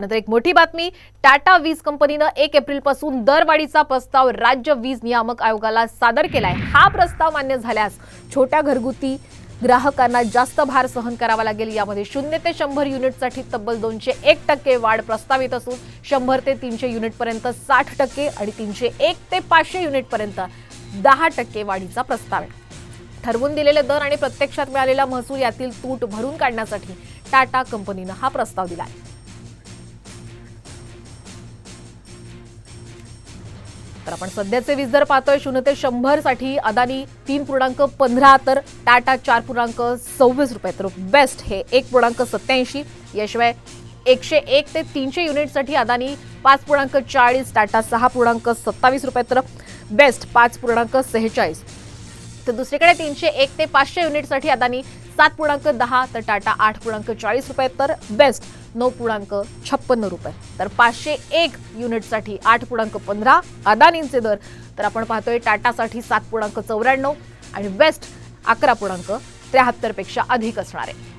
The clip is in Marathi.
नंतर एक मोठी बातमी टाटा वीज कंपनीनं एक एप्रिलपासून दरवाढीचा प्रस्ताव राज्य वीज नियामक आयोगाला सादर केलाय. हा प्रस्ताव मान्य झाल्यास छोट्या घरगुती ग्राहकांना जास्त भार सहन करावा लागेल. यामध्ये शून्य ते शंभर युनिटसाठी तब्बल दोनशे एक टक्के वाढ प्रस्तावित असून शंभर ते तीनशे युनिटपर्यंत साठ टक्के आणि तीनशे एक ते पाचशे युनिटपर्यंत दहा टक्के वाढीचा प्रस्ताव आहे. ठरवून दिलेले दर आणि प्रत्यक्षात मिळालेला महसूल यातील तूट भरून काढण्यासाठी टाटा कंपनीनं हा प्रस्ताव दिला आहे तर आपण सध्याचे वीज दर पाहतोय शून्य ते शंभरसाठी अदानी तीन पूर्णांक पंधरा तर टाटा चार पूर्णांक सव्वीस रुपये. तर बेस्ट हे एक पूर्णांक सत्याऐंशी. याशिवाय एकशे एक ते तीनशे युनिटसाठी अदानी पाच पूर्णांक चाळीस टाटा सहा पूर्णांक सत्तावीस रुपये. तर बेस्ट पाच पूर्णांक सेहेचाळीस. तर दुसरीकडे तीनशे एक ते पाचशे युनिटसाठी अदानी सात पूर्णांक दहा तर टाटा आठ पूर्णांक चाळीस रुपये तर बेस्ट नऊ पूर्णांक छप्पन्न रुपये. तर पाचशे एक युनिटसाठी आठ पूर्णांक पंधरा अदानींचे दर. तर आपण पाहतोय टाटासाठी सात पूर्णांक चौऱ्याण्णव आणि बेस्ट अकरा पूर्णांक त्र्याहत्तरपेक्षा अधिक असणार. आहे